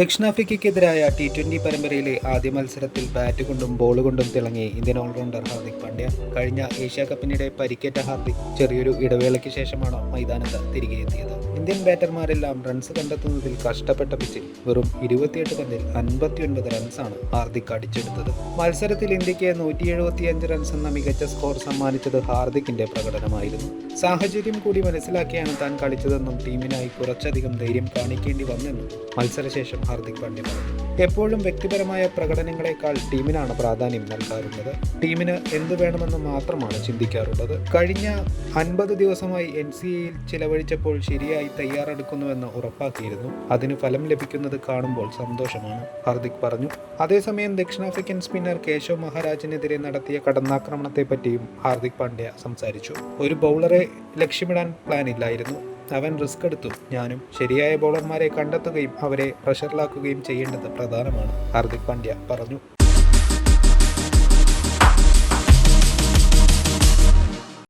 ദക്ഷിണാഫ്രിക്കയ്ക്കെതിരായ T twenty പരമ്പരയിലെ ആദ്യ മത്സരത്തിൽ ബാറ്റ് കൊണ്ടും ബോൾ കൊണ്ടും തിളങ്ങി ഇന്ത്യൻ ഓൾറൗണ്ടർ ഹാർദിക് പാണ്ഡ്യ. കഴിഞ്ഞ ഏഷ്യ കപ്പിനിടെ പരിക്കേറ്റ ഹാർദിക് ചെറിയൊരു ഇടവേളയ്ക്ക് ശേഷമാണ് മൈതാനത്ത് തിരികെ എത്തിയത്. ഇന്ത്യൻ ബാറ്റർമാരെല്ലാം റൺസ് കണ്ടെത്തുന്നതിൽ കഷ്ടപ്പെട്ട പിച്ചിൽ വെറും ഇരുപത്തിയെട്ട് പന്തിൽ അൻപത്തിയൊൻപത് റൺസാണ് ഹാർദിക് അടിച്ചെടുത്തത്. മത്സരത്തിൽ ഇന്ത്യയ്ക്ക് നൂറ്റി എഴുപത്തിയഞ്ച് റൺസ് എന്ന മികച്ച സ്കോർ സമ്മാനിച്ചത് ഹാർദിക്കിന്റെ പ്രകടനമായിരുന്നു. സാഹചര്യം കൂടി മനസ്സിലാക്കിയാണ് താൻ കളിച്ചതെന്നും ടീമിനായി കുറച്ചധികം ധൈര്യം കാണിക്കേണ്ടി വന്നെന്നും മത്സരശേഷം ഹാർദിക് പാണ്ഡ്യ പറഞ്ഞു. എപ്പോഴും വ്യക്തിപരമായ പ്രകടനങ്ങളെക്കാൾ ടീമിനാണ് പ്രാധാന്യം നൽകാറുള്ളത്. ടീമിന് എന്ത് വേണമെന്ന് മാത്രമാണ് ചിന്തിക്കാറുള്ളത്. കഴിഞ്ഞ അൻപത് ദിവസമായി എൻ സി എയിൽ ചിലവഴിച്ചപ്പോൾ ശരിയായി തയ്യാറെടുക്കുന്നുവെന്ന് ഉറപ്പാക്കിയിരുന്നു. അതിന് ഫലം ലഭിക്കുന്നത് കാണുമ്പോൾ സന്തോഷമാണ് ഹാർദിക് പറഞ്ഞു. അതേസമയം ദക്ഷിണാഫ്രിക്കൻ സ്പിന്നർ കേശവ് മഹാരാജിനെതിരെ നടത്തിയ കടന്നാക്രമണത്തെ പറ്റിയും ഹാർദിക് പാണ്ഡ്യ സംസാരിച്ചു. ഒരു ബൗളറെ ലക്ഷ്യമിടാൻ പ്ലാൻ ഇല്ലായിരുന്നു അവൻ റിസ്ക് എടുത്തു. ഞാനും ശരിയായ ബോളർമാരെ കണ്ടെത്തുകയും അവരെ പ്രഷറിലാക്കുകയും ചെയ്യേണ്ടത് പ്രധാനമാണ് ഹാർദിക് പാണ്ഡ്യ പറഞ്ഞു.